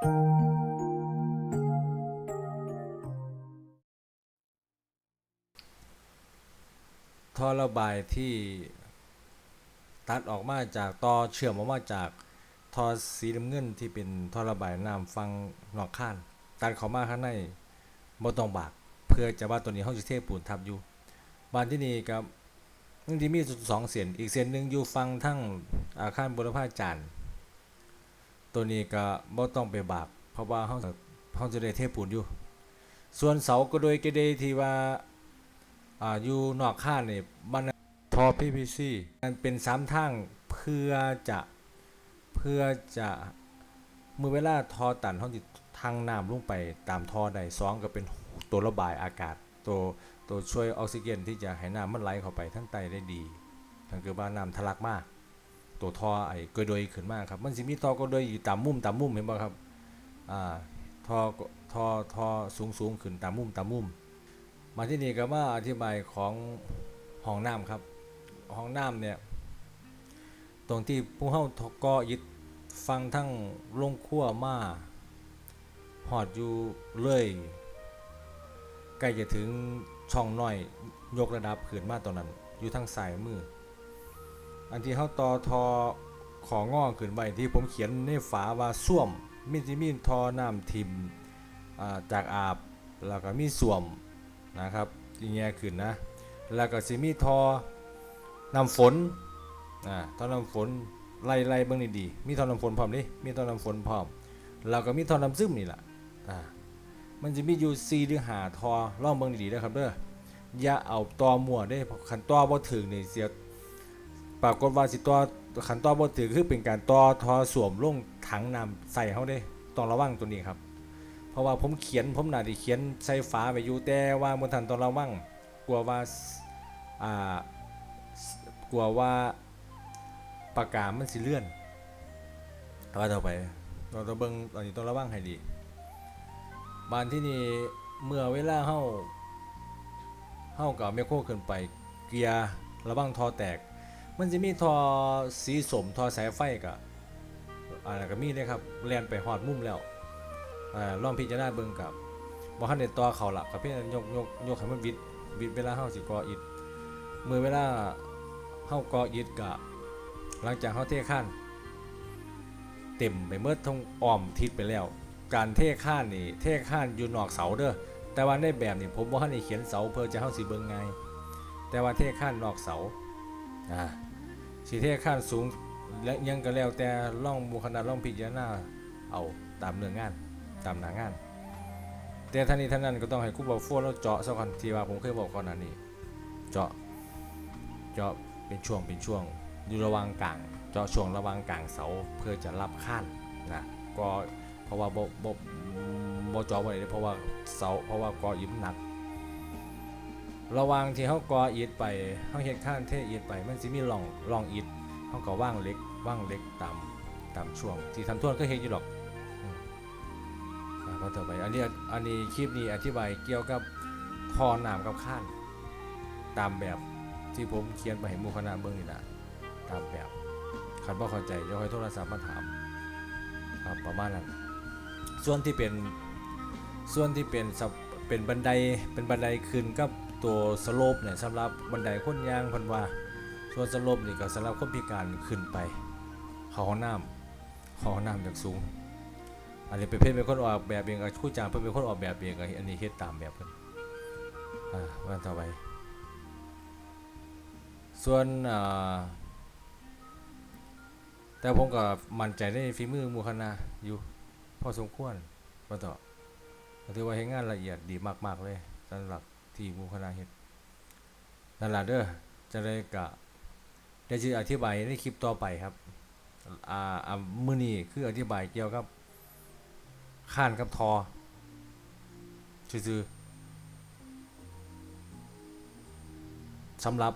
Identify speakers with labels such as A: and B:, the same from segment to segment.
A: ท่อระบายที่ตัดออกมาจากต่อเชื่อมออกมาจากท่อสีน้ำเงินที่เป็นท่อระบายน้ำฟังนอกข้านตัดเข้ามาข้างในบ่ต้องบาก เพื่อจะว่าตัวนี้เฮาสิเทปูนทับอยู่บ้านที่นี่กับมันที่มีสองเส้นอีกเส้นหนึ่งอยู่ฟังทั้งอาคารบุรพาจารย์ ตัวนี้ก็บ่ต้องไปบาก เพราะว่าเฮาเฮาจะได้เทปูนอยู่ ส่วนเสาก็โดยเกเดที่ว่าอ่าอยู่นอกข้านนี่มันทอ PVC มันเป็นสามทางเพื่อจะเพื่อจะเมื่อเวลาทอตันเฮาสิทางน้ำลงไปตามท่อได้สองก็เป็นตัวระบายอากาศ ตัวตัวช่วยออกซิเจนที่จะให้น้ำมันไหลเข้าไปทั้งใต้ได้ดีทั้งคือว่าน้ำทะลักมาก ตัวท่อไอ้กระโดยขึ้นมากครับ มันสิมีท่อกระโดยอยู่ตามมุมตามมุมเห็นบ่ครับอ่าท่อท่อท่อสูงสูงขึ้นตามมุมตามมุม มาที่นี่ก็มาอธิบายของห้องน้ำครับห้องน้ำเนี่ยตรงที่ผู้เฮาทกอยึดฟังทั้งลงขั้วมาหอดอยู่เลยใกล้จะถึงช่องน้อยยกระดับขึ้นมาตรงนั้น อยู่ทางสายมือ อันที่เฮาต่อทอของงอขึ้นไปที่ผมเขียนในฝาว่าส้วมมีจิมีทอน้ำทิมจากอาบแล้วก็มีส้วมนะครับอย่างเงี้ยขึ้นนะแล้วก็สิมีทอน้ำฝนอ่าท่อน้ำฝนไล่ไล่เบิ่งดีๆมีท่อน้ำฝนพร้อมนี่มีท่อน้ำฝนพร้อมแล้วก็มีท่อน้ำซึมนี่แหละอ่ามันจะมีอยู่4หรือ5ทอล่องเบิ่งดีๆนะครับเด้ออย่าเอาตอมั่วเด้คันตอบ่ถึงนี่เสีย ปรากฏว่าสิตอคันตอบ่ถึงคือเป็นการตอทอสวมลงถังน้ำใส่เฮาเด้ต้องระวังตัวนี้ครับ เพราะว่าผมเขียนผมน่าจะเขียนใส่ฝาไปอยู่แต่ว่าบนทันตอนระวังกลัวว่าอ่ากลัวว่าปากกามันสิเลื่อนว่าต่อไปเราต้องเบิ่งตอนนี้ต้องระวังให้ดีบ้านที่นี่เมื่อเวลาเฮาเฮากับแมโครขึ้นไป เกียร์ระวังทอแตก มันจะมีทอสีสมทอสายไฟกับอะไรก็มีเลยครับแลนไปหอดมุมแล้วอลองพิจารณาเบิ่งกับบ่ทันได้ต่อเขาล่ะกับเพี่นยกยกยกให้มันวิดวิดเวลาเฮาสิก่ออิฐเมื่อเวลาเฮาก่ออิฐกะ หลังจากเฮาเทข้านเต็มไปเมื่อทงอ้อมทิศไปแล้ว การเทข้านนี่เทข้านอยู่นอกเสาเด้อแต่ว่าในแบบนี่ผมบ่ทันได้เขียนเสาเพื่อจะเฮาสิเบิ่งไงแต่ว่าเทข้านนอกเสาอ่า สิเทข้านสูงและยังก็แล้วแต่ล่องบุคณะล่องพิจารณาเอาตามเนื้องานตามหนางาน แต่ท่านนี้ท่านนั้นก็ต้องให้ครูบอกฟัวแล้วเจาะสักคนที่ว่าผมเคยบอกก่อนหน้านี้ เจาะเจาะเป็นช่วงเป็นช่วงอยู่ระว่างกลาง เจาะช่วงระว่างกลางเสาเพื่อจะรับขั้นนะก็เพราะว่าบ่บ่บ่เจาะไว้เพราะว่าเสาเพราะว่ากออิฐหนัก ระว่างที่เขากออิฐไปเขาเฮ็ดข้านเทอิฐไป มันสิมีร่องร่องอิฐเขาก็ว่างเล็กว่างเล็กตามตามช่วง ที่ทำทวนก็เฮ็ดอยู่หรอกอ่าก็ต่อไปอันนี้อันนี้คลิปนี้อธิบายเกี่ยวกับท่อน้ำกับข้านตามแบบที่ผมเขียนไปให้หมู่คณะเบื้องนี่นะตามแบบคันบ่เข้าใจเดี๋ยวค่อยโทรศัพท์มาถามครับประมาณนั้นส่วนที่เป็นส่วนที่เป็นเป็นบันไดเป็นบันไดขึ้นกับ ตัวสโลปเนี่ยสำหรับบันไดคนยางพันว่า ส่วนสโลปนี่ก็สำหรับคนพิการขึ้นไปเขาห้องน้ำเขาห้องน้ำจากสูง อันนี้เป็นเพื่อนเป็นคนออกแบบเองกับคู่จางเพื่อนเป็นคนออกแบบเองกับอันนี้เฮ็ดตามแบบกันอ่าวันต่อไป ส่วนอ่าแต่ผมก็มั่นใจในฝีมือมูคณะอยู่พอสมควรวันต่อถือว่าเฮ็ดงานละเอียดดีมาก ๆ เลยสำหรับ ที่มูคณะเฮ็ดนั่นล่ะเด้อจะได้กะได้จะอธิบายในคลิปต่อไปครับ อ่าอ่ามื้อนี้คืออธิบายเกี่ยวกับข้านกับทอซื่อสำหรับ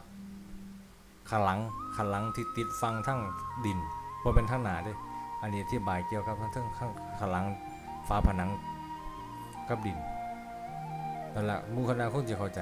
A: ขันหลังขันหลังที่ติดฟังทั้งดินว่าเป็นทั้งหนาด้วยอันนี้ที่บายเกี่ยวกับทั้งทั้งข้างขันหลังฟ้าผนังกับดิน นั่นแหละมูคณะคงจะเข้าใจ